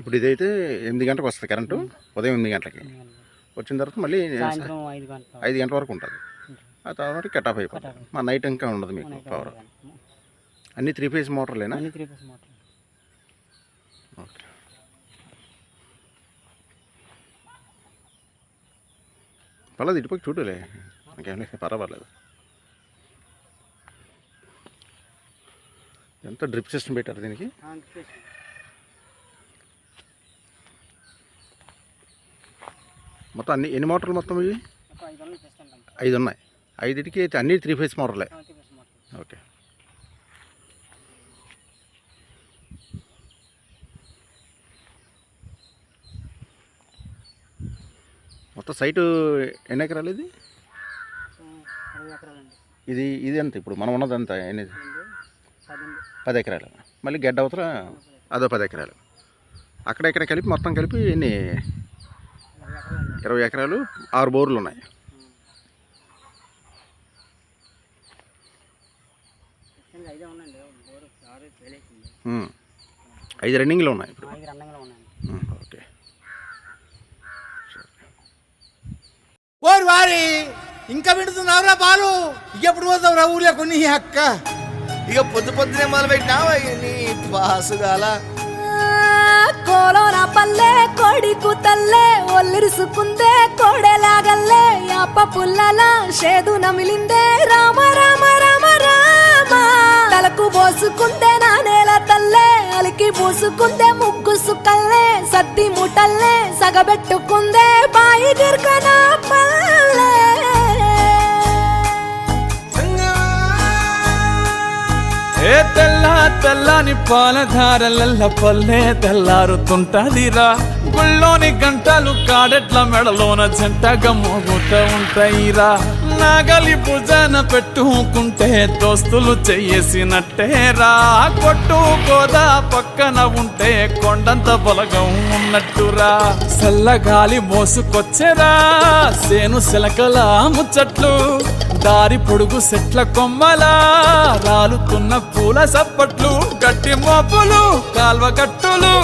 ఇప్పుడు ఇదైతే ఎనిమిది గంటలకు వస్తుంది కరెంటు ఉదయం ఎనిమిది గంటలకి. వచ్చిన తర్వాత మళ్ళీ ఐదు గంటలు వరకు ఉంటుంది. ఆ తర్వాత కట్ ఆఫ్ అయిపోతుంది. మా నైట్ ఇంకా ఉండదు మీకు పవర్ అన్ని త్రీ ఫేజ్ మోటార్లేనా? ఓకే. పర్లేదు ఇటుపక్క చూడలే. నాకేం లేదు పర్వాలేదు. ఎంత డ్రిప్ సిస్టమ్ పెట్టారు దీనికి? మొత్తం అన్ని ఎన్ని మోటార్లు మొత్తం ఇవి? ఐదు ఉన్నాయి. ఐదింటికి అయితే అన్ని త్రీ మోటార్లే. Phase motor okay. మొత్తం సైటు ఎన్ని ఎకరాలు ఇది? ఇది ఇది ఎంత ఇప్పుడు? మనం ఉన్నదంతా ఎన్ని రెండు పది. పది ఎకరాలు. మళ్ళీ గడ్డ అవతల అదో పది ఎకరాలు. అక్కడ ఇక్కడ కలిపి మొత్తం కలిపి ఎన్ని ఇరవై ఎకరాలు ఆరు బోర్లు ఉన్నాయి. ఐదే రన్నింగ్లో ఉన్నాయి ఇప్పుడు. ఓకే. ఓరి వారి ఇంకా వింటున్నావురా బాలు? ఎప్పుడు పోతావురా ఊర్లో కొన్ని అక్క? ఇక పొద్దు పొద్దునే మొదలు పెట్టినావా నీ పాసుగాల కోలోన పల్లె కోడి కూతల్లే కోడెలాగల్లే అప్ప పుల్లల షేదు నమిలిందే. రామ రామ రామ రామ. తలకు పోసుకుందే నా నేల తల్లే అలికి పూసుకుందే ముగ్గు సుకల్లే. సద్ది ముటల్లే సగబెట్టుకుందే బాయి గిర్కన పల్లే. ఏ తెల్ల తెల్లని పాలధారలల్ల పల్లె తెల్లారుతుంటదిరా. గుళ్ళోని గంటలు కాడెట్ల మెడలోన జంటగా మోగుతూ ఉంటాయిరా. నాగలి భుజాన పెట్టుకుంటే దోస్తులు చేసినట్టేరా కొట్టు గోదా పక్కన ఉంటే కొండంత బలగం అన్నట్టురా చల్లగాలి మోసుకొచ్చెరా. సేను శిలకల ముచ్చట్లు. దారి పొడుగు సెట్ల కొమ్మలా. రాలుతున్న పూల సప్పట్లు గట్టి మోపులు కాల్వ గట్టులు